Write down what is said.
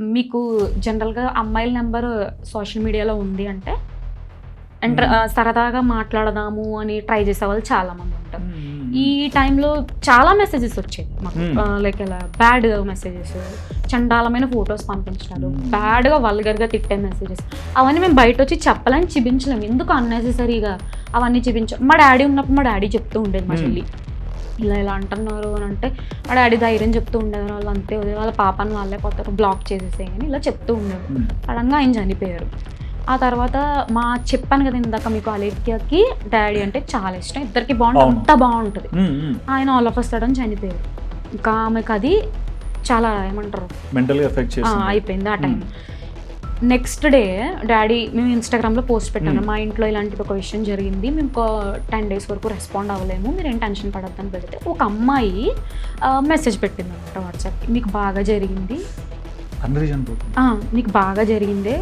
మీకు జనరల్గా అమ్మాయిల నెంబర్ సోషల్ మీడియాలో ఉంది అంటే ఎంటర్ సరదాగా మాట్లాడదాము అని ట్రై చేసే వాళ్ళు చాలా మంది ఉంటారు ఈ టైంలో చాలా మెసేజెస్ వచ్చాయి మాకు. Hmm. లైక్ ఇలా బ్యాడ్ మెసేజెస్ చండాలమైన ఫొటోస్ పంపించినారు. Hmm. బ్యాడ్గా వల్గర్గా తిట్టే మెసేజెస్ అవన్నీ మేము బయట వచ్చి చెప్పలేని చూపించలేము ఎందుకు అన్నెసెసరీగా అవన్నీ చూపించాం మా డాడీ ఉన్నప్పుడు మా డాడీ చెప్తూ ఉండేది మా Hmm. చెల్లి. ఇలా ఇలా అంటున్నారు అని అంటే మా డాడీ ధైర్యం చెప్తూ ఉండేది వాళ్ళు అంతే వదిలే వాళ్ళ పాపని వాళ్ళే పోతారు బ్లాక్ చేసేసేయని ఇలా చెప్తూ ఉండేది సడన్గా ఆయన చనిపోయారు. ఆ తర్వాత మా చెప్పాను కదా ఇందాక మీకు అలేఖ్యకి డాడీ అంటే చాలా ఇష్టం. ఇద్దరికి బాగుంటుంది. అంత బాగుంటుంది. ఆయన ఆల్ ఆఫ్ సడన్ చనిపోయారు. ఇంకా ఆమెకు అది చాలా ఏమంటారు? మెంటల్గా ఎఫెక్ట్ ఆ, చేస్తుంది అయిపోయింది ఆ టైం. నెక్స్ట్ డే డాడీ మేము ఇన్స్టాగ్రామ్లో పోస్ట్ పెట్టాను. Hmm. మా ఇంట్లో ఇలాంటిది ఒక విషయం జరిగింది. మేము ఒక టెన్ డేస్ వరకు రెస్పాండ్ అవ్వలేము. మీరు ఏం టెన్షన్ పడద్దని పెడితే ఒక అమ్మాయి మెసేజ్ పెట్టింది అనమాట వాట్సాప్ మీకు బాగా జరిగింది? మీకు బాగా జరిగిందే?